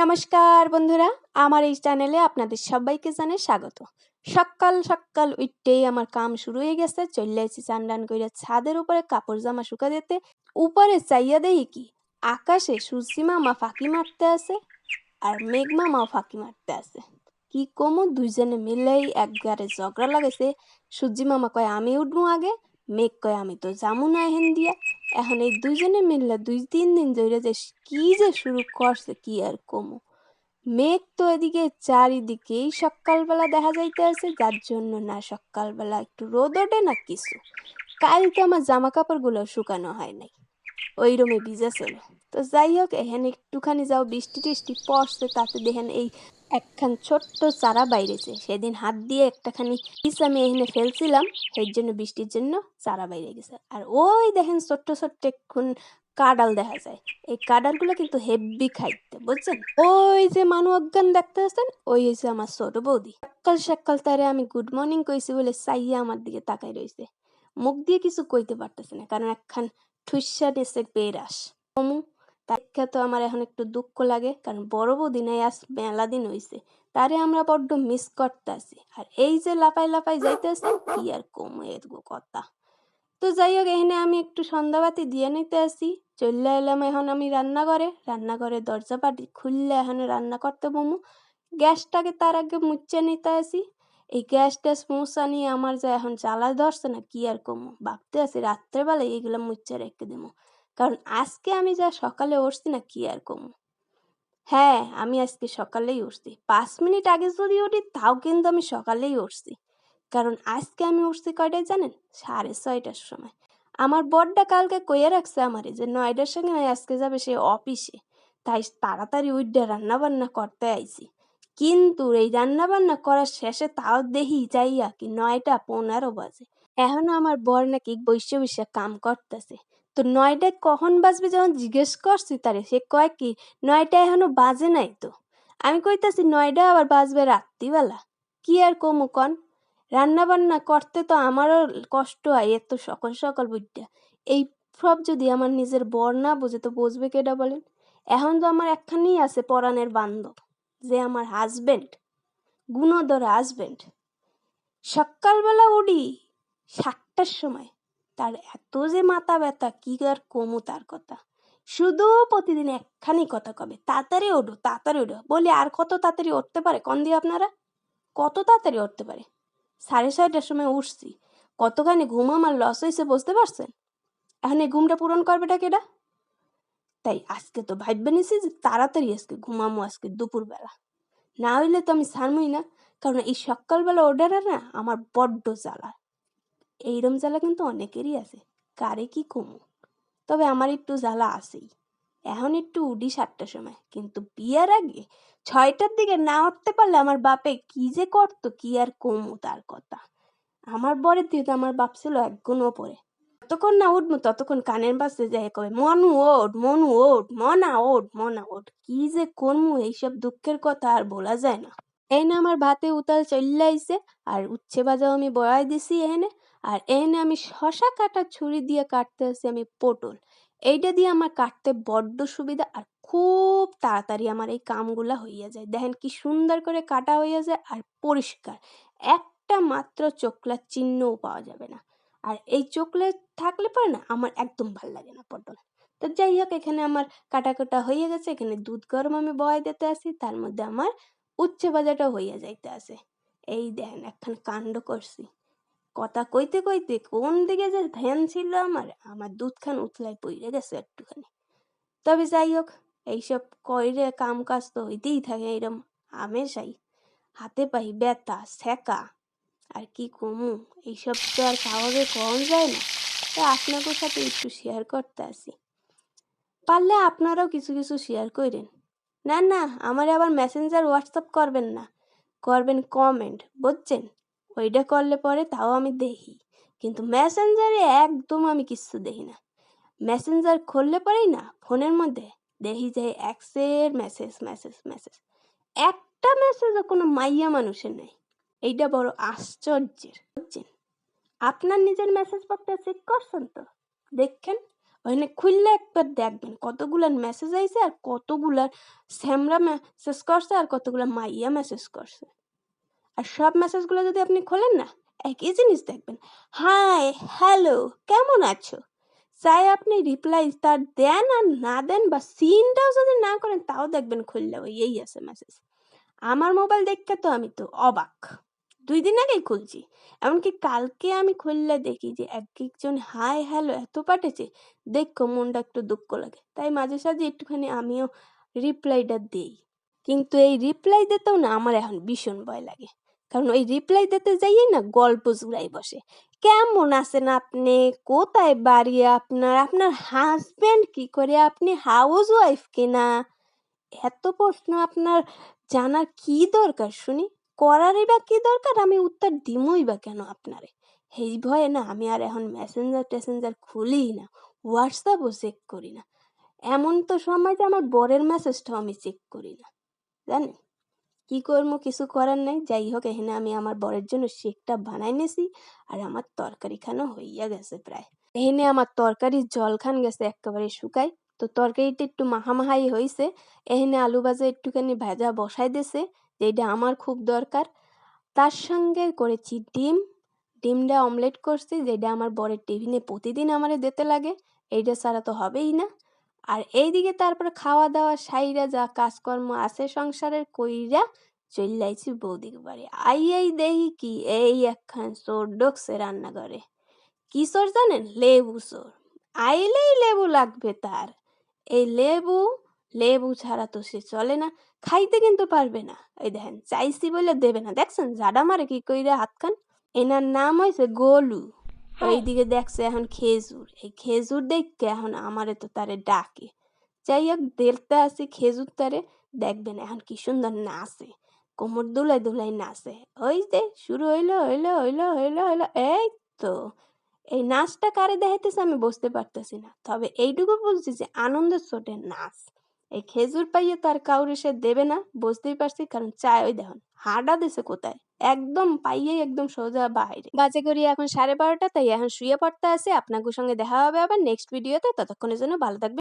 নমস্কার বন্ধুরা, আমার এই চ্যানেলে আপনাদের সবাইকে জানে স্বাগত। সকাল সকাল উঠতেই আমার কাম শুরু হয়ে গেছে, চলে এসেছি চান করে ছাদের উপরে কাপড় জামা শুকা দিতে। উপরে চাইয়া দেই কি, আকাশে সূর্যি মামা ফাঁকি মারতে আছে আর মেঘ মামাও ফাঁকি মারতে আছে। কি কমো, দুইজনে মিলেই একবারে ঝগড়া লাগাইছে। সূর্যি মামা কয়, আমি উঠবো আগে? মেঘ কয়, আমি তো যামু না এহেন দিয়া। এখন এই দুইজনে মিললে দুই, তিন দিন ধরে যে কি যে শুরু করছে, কি আর কমু। মেঘ তো এদিকে চারিদিকেই সকালবেলা দেখা যাইতে আছে যার জন্য না সকালবেলা একটু রোদ ওঠে না কিছু। কালকে আমার জামা কাপড়গুলো শুকানো হয় নাই। ওই রমে ভিজা ছিল। তো যাই হোক এখানে একটুখানি যাও বৃষ্টি টিষ্টি পড়ছে, তাতে দেখেন এই একখান ছোট্ট চারা বাইরেছে। সেদিন হাত দিয়ে একটাখানি পিস আমি এখানে ফেলছিলাম, সেই জন্য বৃষ্টির জন্য চারা বাইরে গেছে। আর ওই দেখেন ছোট্ট ছোট্ট এখন কাডাল দেখা যায়। এই কাডালগুলো কিন্তু হেভি খাইতে, বুঝছেন? ওই যে মানু অজ্ঞান দেখতে আছেন ওই হয়েছে আমার ছোট বৌদি। সকাল সকাল তারে আমি গুড মর্নিং কইছি বলে সাইয়া আমার দিকে তাকাই রয়েছে মুখ দিয়ে কিছু কইতে পারতেছে না, কারণ একখান ঠুসা নেছে বেরাস। কমু তাকে তো আমার এখন একটু দুঃখ লাগে, কারণ বড় বৌদি নাই আজ মেলা দিন হইছে, তারে আমরা বড্ড মিস করতেছি। আর এই যে লাপাই লাপাই যাইতেছে, কি আর কম কথা। তো যাই হোক এখানে আমি একটু সন্ধ্যাবাতি দিয়ে নিতে আসি চলে এলাম এখন আমি রান্নাঘরে রান্নাঘরে দরজা পাটি খুললে এখন রান্না করতে বমু। গ্যাসটাকে তার আগে মুচ্ছে নিতে আসি এই গ্যাস ট্যাস মুছা নিয়ে আমার যা এখন জ্বালা ধরছে না, কি আর কমু। ভাবতে আছি রাত্রেবেলায় এইগুলো মুচ্ছে রেখে দেবো কারণ আজকে আমি যা সকালে উঠছি না কি আর কমু হ্যাঁ আমি আজকে সকালেই উঠছি। পাঁচ মিনিট আগে যদি উঠি, তাও কিন্তু আমি সকালেই উঠছি। কারণ আজকে আমি উঠছি কয়টায় জানেন? সাড়ে ছয়টার সময়। আমার বড়টা কালকে কইয়ে রাখছে আমারে যে নয়টার সঙ্গে আজকে যাবে সে অফিসে। তাই তাড়াতাড়ি উঠে রান্না বান্না করতে আইছি। কিন্তু এই রান্না বান্না করার শেষে তাও দেখি যাইয়া কি নয়টা পনেরো বাজে। এখনও আমার বর নাকি বৈশ্য বৈশ্য কাম করতেছে। তো নয়টায় কখন বাজবে যখন জিজ্ঞেস করছি তারে, সে কয় কি নয়টা এখনও বাজে নাই তো। আমি কইতাছি নয়টা আবার বাজবে রাত্রিবেলা। কি আর কমু কন? রান্না বান্না করতে তো আমারও কষ্ট হয় এত সকাল সকাল বুঝটা এই সব যদি আমার নিজের বর না বুঝে, তো বুঝবে কেটা বলেন? এখন তো আমার একখানেই আছে পরাণের বান্ধব, যে আমার হাজবেন্ড গুণধর হাজবেন্ড সকালবেলা উঠি সাতটার সময় তার এত যে মাথা ব্যথা, কি আর কমু তার কথা। শুধু প্রতিদিন একখানি কথা কবে, তাড়াতাড়ি ওঠো তাড়াতাড়ি ওঠো। বলি, আর কত তাড়াতাড়ি উঠতে পারে? কন দিয়ে আপনারা? কত তাড়াতাড়ি উঠতে পারে? সাড়ে ছয়টার সময় উঠছি। কতখানি ঘুম আমার লস হয়েছে বুঝতে পারছেন? এখন এই ঘুমটা পূরণ করবেটা কেডা তাই আজকে তো ভাববে নিছি যে তাড়াতাড়ি আজকে ঘুমামো আজকে দুপুরবেলা। না হইলে তো আমি ছাড়মই না, কারণ এই সকালবেলা ওঠার না, আমার বড্ড জ্বালা। এইরম জ্বালা কিন্তু অনেকেরই আছে। কারে কি কমু? তবে আমার একটু জ্বালা আছেই। এখন একটু উডি সাতটার সময়, কিন্তু বিয়ার আগে ছয়টার দিকে না উঠতে পারলে আমার বাপে কি যে করতো, কি আর কমু তার কথা। আমার বরের তো আমার বাপ ছিল এক গুণ ওপরে। যতক্ষণ না উঠবো ততক্ষণ কানের বাসে যাই কবে, মনু ওঠ মনু ওঠ, মনা ওঠ মনা ওঠ, কি যে করমু এইসব দুঃখের কথা আর বলা যায় না। এই না আমার ভাতে উতাল চলে আইছে আর উচ্ছে বাজাও আমি বড়াই দিছি এনে আর এনে আমি শশা কাটা ছুরি দিয়ে কাটতে আসি আমি পটল। এইটা দিয়ে আমার কাটতে বড্ড সুবিধা আর খুব তাড়াতাড়ি আমার এই কামগুলা হইয়া যায়। দেখেন কি সুন্দর করে কাটা হইয়া যায় আর পরিষ্কার। একটা মাত্র চোখলার চিহ্নও পাওয়া যাবে না। আর এই চোখলা থাকলে পরে না আমার একদম ভালো লাগে না পটল। তো যাই হোক, এখানে আমার কাটা কাটা হয়ে গেছে। এখানে দুধ গরম আমি বয় দিতে আসি তার মধ্যে আমার উচ্ছে ভাজাটা হইয়া যাইতে আসে এই দেখেন, একখান কাণ্ড করছি। কথা কইতে কইতে কোন দিকে যে ধ্যান ছিল আমার আমার দুধখান উতলাই পইরে গেছে একটুখানি। তবে যাই হোক এইসব কইরে কাম কাজ তো হইতেই থাকে এইরকম হামেশাই হাতে পাই ব্যথা সেকা আর কি কমু, এইসব তো আর কাউকে কম যায় না। তো আপনাদের সাথে একটু শেয়ার করতে আসি। পারলে আপনারাও কিছু কিছু শেয়ার করেন না না, আমার আবার মেসেঞ্জার হোয়াটসঅ্যাপ করবেন না। করবেন কমেন্ট বুঝছেন? ওইটা করলে পরে তাও আমি দেখি কিন্তু মেসেঞ্জারে একদম আমি কিচ্ছু দেখি না। মেসেঞ্জার খুললে পরেই না, ফোনের মধ্যে দেখি যে এক্সের মেসেজ মেসেজ মেসেজ একটা মেসেজও কোনো মাইয়া মানুষের নেই। এইটা বড় আশ্চর্যের। আপনার নিজের মেসেজ বক্সটা চেক করছেন তো? দেখেন ওখানে খুললে একবার দেখবেন কতগুলার মেসেজ আইছে আর কতগুলার স্যামরা মেসেজ করছে আর কতগুলা মাইয়া মেসেজ করছে। আর সব মেসেজগুলো যদি আপনি খোলেন না, একই জিনিস দেখবেন। হাই হ্যালো কেমন আছো? চাই আপনি রিপ্লাই তার দেন আর না দেন বা সিনটাও যদি না করেন, তাও দেখবেন খুললে ওই এই আছে মেসেজ আমার মোবাইল দেখতে তো আমি তো অবাক। দুই দিন আগেই খুলছি। এমনকি কালকে আমি খুললে দেখি যে এক একজন হাই হ্যালো এত পাঠেছে দেখো মনটা একটু দুঃখ লাগে। তাই মাঝে সাঝে একটুখানি আমিও রিপ্লাইটা দেই। কিন্তু এই রিপ্লাই দিতেও না আমার এখন ভীষণ ভয় লাগে। কারণ ওই রিপ্লাই দিতে যাইয়ে না গল্প জুড়াই বসে। কেমন আছেন আপনি? কোথায় বাড়ি আপনার? আপনার হাজব্যান্ড কি করে? আপনি হাউস ওয়াইফ কিনা এত প্রশ্ন আপনার জানার কি দরকার শুনি? করারই বা কি দরকার? আমি উত্তর দিমই বা কেন আপনারে? এই ভয়ে না আমি আর এখন মেসেঞ্জার টেসেঞ্জার খুলি না হোয়াটসঅ্যাপও চেক করি না। এমন তো সময় যে আমার বরের মেসেজটাও আমি চেক করি না, জানেন? কি করব কিছু করার নাই। যাই হোক, এখানে আমি আমার বরের জন্য শেকটা বানাই নিয়েছি আর আমার তরকারি খানো হইয়া গেছে প্রায়। এখানে আমার তরকারির জল খান গেছে একেবারে শুকাই তো তরকারিটা একটু মাহামাহাই হয়েছে এখানে আলু ভাজা একটুখানি ভাজা বসাই দিয়েছে যেটা আমার খুব দরকার। তার সঙ্গে করেছি ডিম। ডিমটা অমলেট করছি যেটা আমার বরের টিফিনে প্রতিদিন আমারে দিতে লাগে। এইটা ছাড়া তো হবেই না। আর এইদিকে তারপরে খাওয়া দাওয়া সাইরা যা কাজকর্ম আছে সংসারের কইরা চল্লাইছি বৌদিক বাড়ি। আই এই দেহি কি এই একখান চোর ঢুকছে রান্নাঘরে। কি চোর জানেন? লেবু চোর। আইলেই লেবু লাগবে তার। এই লেবু লেবু ছাড়া তো সে চলে না, খাইতে কিন্তু পারবে না। এই দেখেন, চাইছি বলে দেবে না। দেখছেন? জাডা মারে কি কইরা হাতখান? এনার নাম হয়েছে গোলু। ওইদিকে দেখছে এখন খেজুর। এই খেজুর দেখকে এখন আমারে তো তারে ডাকে। যাই হোক দেখতে আসি খেজুর তারে। দেখবেন এখন কি সুন্দর নাচে। কোমর দুলাই দুলাই নাচে। ওই যে শুরু হইল হইল হইল হইল হইল, এই তো। এই নাচটা কারে দেখাইতেছে আমি বুঝতে পারতেছি না। তবে এইটুকু বলছি যে আনন্দের চোটের নাচ। এই খেজুর পাইয়ে তার কাউরে সে দেবে না, বুঝতেই পারছি। কারণ চায় ওই দেখুন হাডা দিছে কোথায়? একদম পাইয়ে একদম সোজা বাইরে। বাজে করি এখন সাড়ে বারোটা, তাই এখন শুয়ে পড়তে আছে আপনাদের সঙ্গে দেখা হবে আবার নেক্সট ভিডিওতে ততক্ষণের জন্য ভালো থাকবে